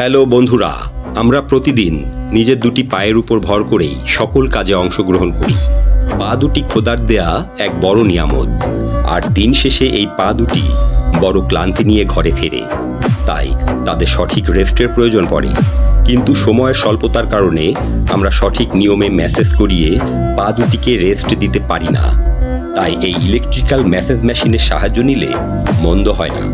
Hello বন্ধুরা, আমরা প্রতিদিন নিজের দুটি পায়ের উপর ভর করেই সকল কাজে অংশগ্রহণ করি। পা দুটি খোদার দেয়া এক বড় নিয়ামত, আর দিন শেষে এই পা দুটি বড় ক্লান্তি নিয়ে ঘরে ফেরে। তাই তাদের সঠিক রেস্টের প্রয়োজন পড়ে। কিন্তু সময়ের স্বল্পতার কারণে আমরা সঠিক নিয়মে মেসেজ করিয়ে পা দুটিকে রেস্ট দিতে পারি না। তাই এই ইলেকট্রিক্যাল মেসেজ মেশিনের সাহায্য নিলে মন্দ হয় না।